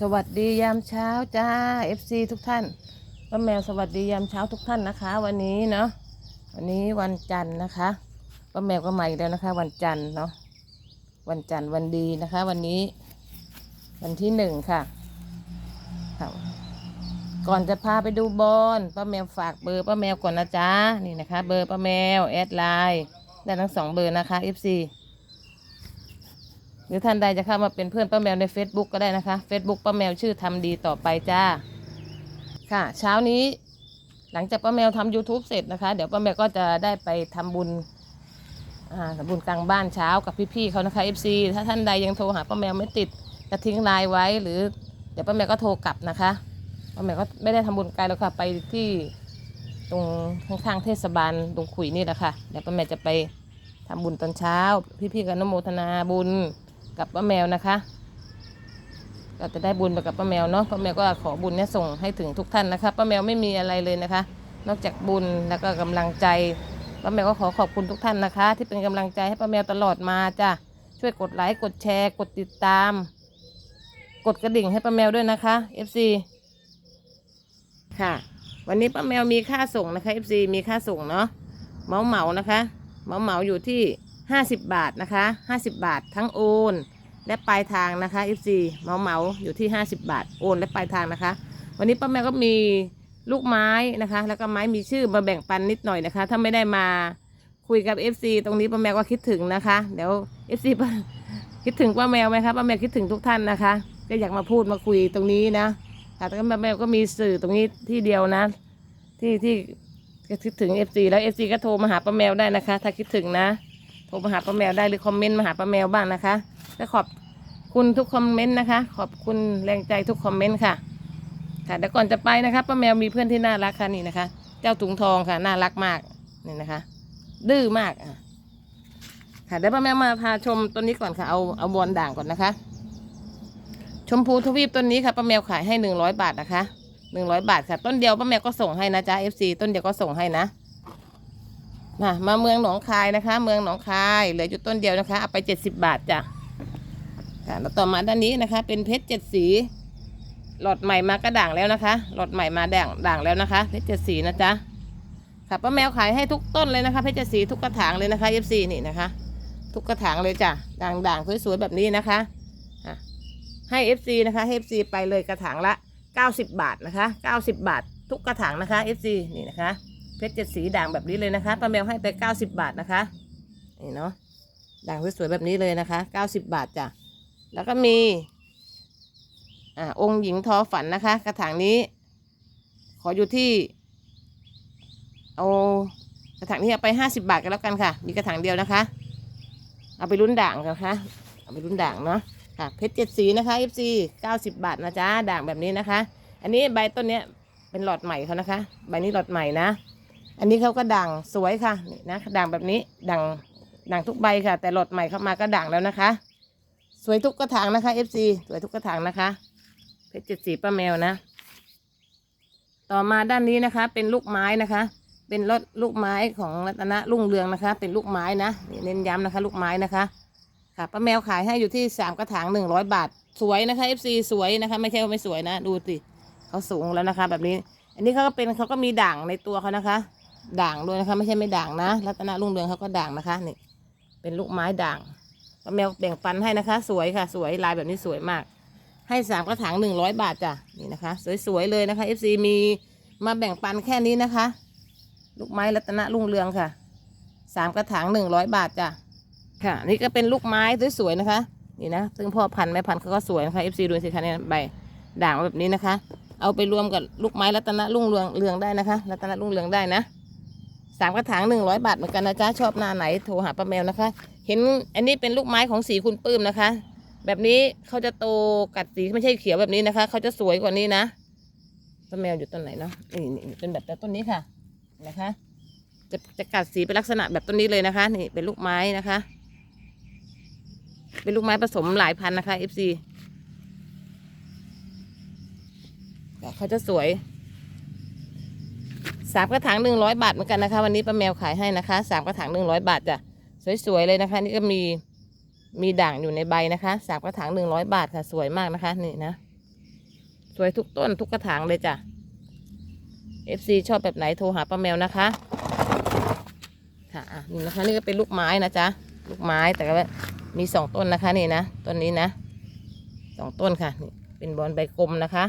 สวัสดียามเช้าจ้า FC ทุกท่านป้าแมวสวัสดียามเช้าทุกท่านนะคะ วันนี้เนาะวันนี้วันจันทร์นะคะป้าแมวก็มาอีกแล้วนะคะ วันจันทร์เนาะวันจันทร์วันดีนะคะ วันนี้วันที่หนึ่งค่ะค่ะ ก่อนจะพาไปดูบอลป้าแมวฝากเบอร์ป้าแมวก่อนนะจ๊ะนี่นะคะ เบอร์ป้าแมวแอดไลน์ได้ทั้งสองเบอร์นะคะ FC รือท่านใดจะเข้ามาเป็นเพื่อนป้าแมวใน Facebook ก็ได้นะคะ Facebook ป้าแมวชื่อทำดีต่อไปจ้า ค่ะ เช้านี้หลังจากป้าแมวทำ YouTube เสร็จนะคะ เดี๋ยวป้าแมวก็จะได้ไปทำบุญทำบุญกลางบ้านเช้ากับพี่ๆเขานะคะ FC ถ้าท่านใดยังโทรหาป้าแมวไม่ติดจะทิ้งไลน์ไว้หรือเดี๋ยวป้าแมวก็โทรกลับนะคะป้าแมวก็ไม่ได้ทำบุญไกลแล้วค่ะไปที่ตรงข้างๆเทศบาลตรงขุยนี่แหละค่ะเดี๋ยวป้าแมวจะไปทำบุญตอนเช้า พี่ๆกันอนโมทนาบุญ กับป้าแมวนะคะ ก็จะได้บุญไปกับป้าแมวเนาะป้าแมวก็ขอบุญเนี่ยส่งให้ถึงทุกท่านนะคะป้าแมวไม่มีอะไรเลยนะคะ นอกจากบุญแล้วก็กำลังใจป้าแมวก็ขอขอบคุณทุกท่านนะคะ ที่เป็นกำลังใจให้ป้าแมวตลอดมาจ้ะช่วยกดไลค์กดแชร์ กดติดตาม กดกระดิ่งให้ป้าแมวด้วยนะคะ FC ค่ะ วันนี้ป้าแมวมีค่าส่งนะคะ FC มีค่าส่งเนาะเมาเหมานะคะเมาเหมาอยู่ที่ 50 บาทนะคะ 50 บาททั้งโอน และปลายทางนะคะ FC เมาเมาอยู่ที่ 50 บาท โอน และปลายทางนะคะ วันนี้ป้าแมวก็มีลูกไม้นะคะ แล้วก็ไม้มีชื่อมาแบ่งปันนิดหน่อยนะคะ ถ้าไม่ได้มาคุยกับ FC ตรงนี้ป้าแมวก็คิดถึงนะคะ เดี๋ยว FC ป้าคิดถึงป้าแมวไหมคะป้าแมวคิดถึงทุกท่านนะคะ ก็อยากมาพูดมาคุยตรงนี้นะค่ะแต่ก็ป้าแมวก็มีสื่อตรงนี้ที่เดียวนะ ที่ที่คิดถึง FC แล้ว FC ก็โทรมาหาป้าแมวได้นะคะ ถ้าคิดถึงนะ ทรมาหาป้าแมวได้หรือคอมเมนต์มาหาป้าแมวบ้างนะคะก็ขอบคุณทุกคอมเมนต์นะคะ ขอบคุณแรงใจทุกคอมเมนต์ค่ะ ค่ะแต่ก่อนจะไปนะคะป้าแมวมีเพื่อนที่น่ารักค่ะนี่นะคะ เจ้าถุงทองค่ะน่ารักมากนี่นะคะ ดื้อมากอะค่ะเดี๋ยวป้าแมวมาพาชมต้นนี้ก่อนค่ะเอาเอาบอลด่างก่อนนะคะ ชมพูทวีปต้นนี้ค่ะป้าแมวขายให้หนึ่งร้อยบาทนะคะหนึ่งร้อยบาทค่ะ ต้นเดียวป้าแมวก็ส่งให้นะจ๊ะ FC ต้นเดียวก็ส่งให้นะ มามาเมืองหนองคายนะคะ เมืองหนองคายเหลืออยู่ต้นเดียวนะคะเอาไปเจ็ดสิบบาทจ้ะค่ะแล้วต่อมาด้านนี้นะคะ เป็นเพชรเจ็ดสี หลอดใหม่มาก็ด่างแล้วนะคะ หลอดใหม่มาด่างด่างแล้วนะคะ เพชรเจ็ดสีนะจ๊ะค่ะป้าแมวขายให้ทุกต้นเลยนะคะ เพชรเจ็ดสีทุกกระถางเลยนะคะ FC นี่นะคะ ทุกกระถางเลยจ้ะด่างด่างสวยๆแบบนี้นะคะอะให้ FC นะคะให้ FC ไปเลยกระถางละ90บบาทนะคะ90บบาท ทุกกระถางนะคะ FC นี่นะคะ เพชรเจ็ดสีด่างแบบนี้เลยนะคะป้าแมวให้ไปเก้าสิบบาทนะคะนี่เนาะด่างสวยๆแบบนี้เลยนะคะเก้าสิบบาทจ้ะแล้วก็มีอ่าองค์หญิงทอฝันนะคะ กระถางนี้ ขออยู่ที่เอากระถางนี้เอาไปห้าสิบาทกันแล้วกันค่ะ มีกระถางเดียวนะคะ เอาไปรุ่นด่างกันค่ะเอาไปรุ่นด่างเนาะค่ะเพชรเจ็ดสีนะคะ FC เก้าสิบบาทนะจ๊ะด่างแบบนี้นะคะ อันนี้ใบต้นเนี้ยเป็นหลอดใหม่เขานะคะ ใบนี้หลอดใหม่นะ อันนี้เขาก็ด่างสวยค่ะนี่นะด่างแบบนี้ด่างด่างทุกใบค่ะ แต่หลอดใหม่เข้ามาก็ด่างแล้วนะคะ สวยทุกกระถางนะคะ FC สวยทุกกระถางนะคะเพชรเจ็ดสีป้าแมวนะ ต่อมาด้านนี้นะคะ เป็นลูกไม้นะคะ เป็นรถลูกไม้ของรัตนรุ่งเรืองนะคะ เป็นลูกไม้นะนเน้นย้ำนะคะ ลูกไม้นะคะค่ะป้าแมวขายให้อยู่ที่สามกระถางหนึ่งร้อยบาท สวยนะคะ FC สวยนะคะ ไม่ใช่ว่าไม่สวยนะ ดูสิเขาสูงแล้วนะคะ แบบนี้ อันนี้เขาก็เป็นเขาก็มีด่างในตัวเขานะคะ ด่างด้วยนะคะ ไม่ใช่ไม่ด่างนะรัตนรุ่งเรืองเขาก็ด่างนะคะนี่เป็นลูกไม้ด่างป้าแมวแบ่งปันให้นะคะ สวยค่ะ สวยลายแบบนี้สวยมาก ให้สามกระถางหนึ่งร้อยบาทจ้ะนี่นะคะ สวยๆเลยนะคะ FC มีมาแบ่งปันแค่นี้นะคะ ลูกไม้รัตนรุ่งเรืองค่ะสามกระถางหนึ่งร้อยบาทจ้ะค่ะ นี่ก็เป็นลูกไม้สวยๆนะคะ นี่นะซึ่งพ่อพันธุ์แม่พันธุ์เขาก็สวยนะคะ FC ดูสิคะเนี่ยใบด่างแบบนี้นะคะ เอาไปรวมกับลูกไม้รัตนรุ่งเรืองเรืองได้นะคะ รัตนรุ่งเรืองได้นะ สามกระถางหนึ่งร้อยบาทเหมือนกันนะจ๊ะชอบหน้าไหนโทรหาป้าแมวนะคะ เห็นอันนี้เป็นลูกไม้ของสีคุณปื้มนะคะ แบบนี้เขาจะโตกัดสีไม่ใช่เขียวแบบนี้นะคะเขาจะสวยกว่านี้นะป้าแมวอยู่ต้นไหนเนาะนี่นี่เป็นแบบต้นนี้ค่ะนะคะ จะจะกัดสีเป็นลักษณะแบบต้นนี้เลยนะคะ นี่เป็นลูกไม้นะคะ เป็นลูกไม้ผสมหลายพันนะคะ FC เขาจะสวย สามกระถางหนึ่งร้อยบาทเหมือนกันนะคะ วันนี้ป้าแมวขายให้นะคะสามกระถางหนึ่งร้อยบาทจ้ะสวยๆเลยนะคะ นี่ก็มีมีด่างอยู่ในใบนะคะสามกระถางหนึ่งร้อยบาทค่ะ สวยมากนะคะ นี่นะ สวยทุกต้นทุกกระถางเลยจ้ะ FC ชอบแบบไหนโทรหาป้าแมวนะคะ ค่ะอะนี่นะคะ นี่ก็เป็นลูกไม้นะจ๊ะลูกไม้แต่ก็มีสองต้นนะคะ นี่นะต้นนี้นะสองต้นค่ะนี่เป็นบอลใบกลมนะคะ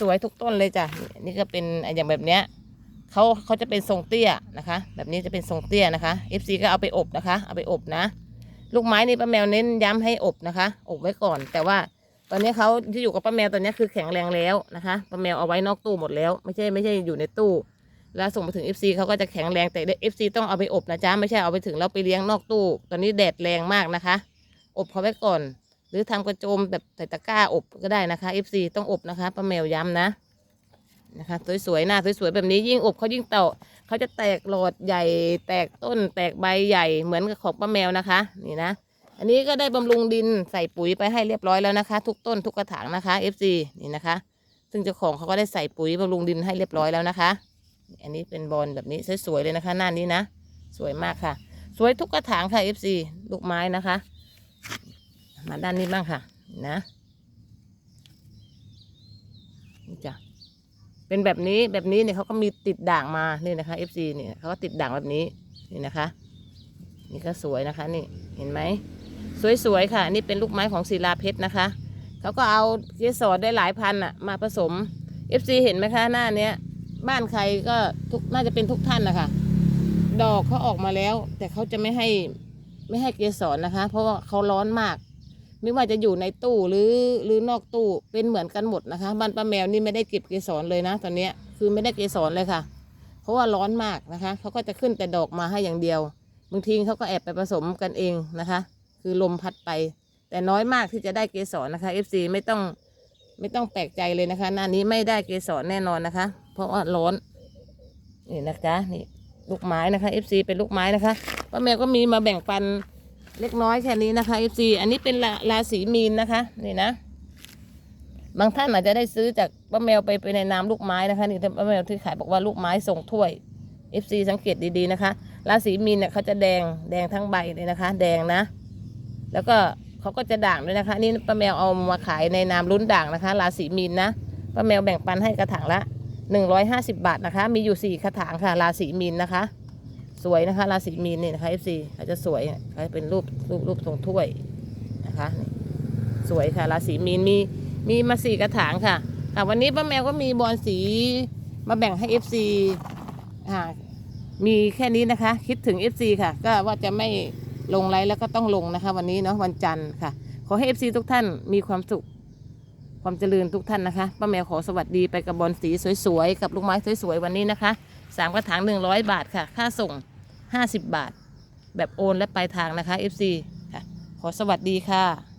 สวยๆทุกต้นเลยจ้ะนี่ก็เป็นอย่างแบบเนี้ยเขาเขาจะเป็นทรงเตี้ยนะคะ แบบนี้จะเป็นทรงเตี้ยนะคะ FC ก็เอาไปอบนะคะ เอาไปอบนะ ลูกไม้นี่ป้าแมวเน้นย้ำให้อบนะคะ อบไว้ก่อน แต่ว่าตอนนี้เขาที่อยู่กับป้าแมวตอนนี้คือแข็งแรงแล้วนะคะป้าแมวเอาไว้นอกตู้หมดแล้ว ไม่ใช่ไม่ใช่อยู่ในตู้ แล้วส่งมาถึง FC เขาก็จะแข็งแรงแต่ FC ต้องเอาไปอบนะจ๊ะไม่ใช่เอาไปถึงแล้วไปเลี้ยงนอกตู้ ตอนนี้แดดแรงมากนะคะ อบเขาไว้ก่อน หรือทำกระโจมแบบใส่ตะกร้าอบก็ได้นะคะ FC ต้องอบนะคะป้าแมวย้ำนะนะคะสวยๆหน้าสวยๆแบบนี้ยิ่งอบเขายิ่งเต่าเขาจะแตกหลอดใหญ่ แตกต้น แตกใบใหญ่เหมือนกับของป้าแมวนะคะ นี่นะ อันนี้ก็ได้บำรุงดินใส่ปุ๋ยไปให้เรียบร้อยแล้วนะคะ ทุกต้นทุกกระถางนะคะ FC นี่นะคะ ซึ่งเจ้าของเขาก็ได้ใส่ปุ๋ยบำรุงดินให้เรียบร้อยแล้วนะคะ อันนี้เป็นบอลแบบนี้สวยๆเลยนะคะหน้านี้นะ สวยมากค่ะ สวยทุกกระถางค่ะ FC ลูกไม้นะคะ มาด้านนี้บ้างค่ะ นะนี่จ้ะเป็นแบบนี้แบบนี้เนี่ยเขาก็มีติดด่างมานี่นะคะ FC เนี่ยเขาก็ติดด่างแบบนี้นี่นะคะ นี่ก็สวยนะคะ นี่เห็นไหมสวยๆค่ะ นี่เป็นลูกไม้ของศิลาเพชรนะคะเขาก็เอาเกสรได้หลายพันอะมาผสม FC เห็นไหมคะหน้าเนี้ยบ้านใครก็ทุกน่าจะเป็นทุกท่านนะคะดอกเขาออกมาแล้ว แต่เขาจะไม่ให้ไม่ให้เกสรนะคะ เพราะว่าเขาร้อนมาก ไม่ว่าจะอยู่ในตู้หรือหรือนอกตู้เป็นเหมือนกันหมดนะคะบ้านป้าแมวนี่ไม่ได้เก็บเกสรเลยนะ ตอนนี้คือไม่ได้เกสรเลยค่ะ เพราะว่าร้อนมากนะคะเขาก็จะขึ้นแต่ดอกมาให้อย่างเดียวบางทีเขาก็แอบไปผสมกันเองนะคะ คือลมพัดไป แต่น้อยมากที่จะได้เกสรนะคะ FC ไม่ต้องไม่ต้องแปลกใจเลยนะคะ หน้านี้ไม่ได้เกสรแน่นอนนะคะ เพราะว่าร้อนนี่นะจ๊ะนี่ลูกไม้นะคะ FC เป็นลูกไม้นะคะป้าแมวก็มีมาแบ่งปัน เล็กน้อยแค่นี้นะคะ FC อันนี้เป็นราราศีมีนนะคะ นี่นะ บางท่านอาจจะได้ซื้อจากป้าแมวไปไปในนามลูกไม้นะคะนี่ป้าแมวที่ขายบอกว่าลูกไม้ส่งถ้วย FC สังเกตดีๆนะคะราศีมีนเนี่ยเขาจะแดงแดงทั้งใบเลยนะคะ แดงนะ แล้วก็เขาก็จะด่างด้วยนะคะ นี่ป้าแมวเอามาขายในนามรุ่นด่างนะคะ ราศีมีนนะป้าแมวแบ่งปันให้กระถางละหนึ่งร้อยห้าสิบาทนะคะ มีอยู่สี่กระถางค่ะ ราศีมีนนะคะ สวยนะคะ ราศีมีนนี่นะคะ FC เขาจจะสวยเขาจะเป็นรูปรูปรูปทรงถ้วยนะคะ สวยค่ะ ราศีมีนมีมีมาสี่กระถางค่ะค่ะ วันนี้ป้าแมวก็มีบอลสีมาแบ่งให้ FC อ่ามีแค่นี้นะคะ คิดถึง FC ค่ะ ก็ว่าจะไม่ลงไลฟ์แล้วก็ต้องลงนะคะ วันนี้เนาะวันจันทร์ค่ะ ขอให้ FC ทุกท่านมีความสุข ความเจริญทุกท่านนะคะป้าแมวขอสวัสดีไปกับบอลสีสวยๆ กับลูกไม้สวยๆ วันนี้นะคะสามกระถาง100บาทค่ะ ค่าส่ง 50 บาท แบบโอนและปลายทางนะคะ FC ค่ะ ขอสวัสดีค่ะ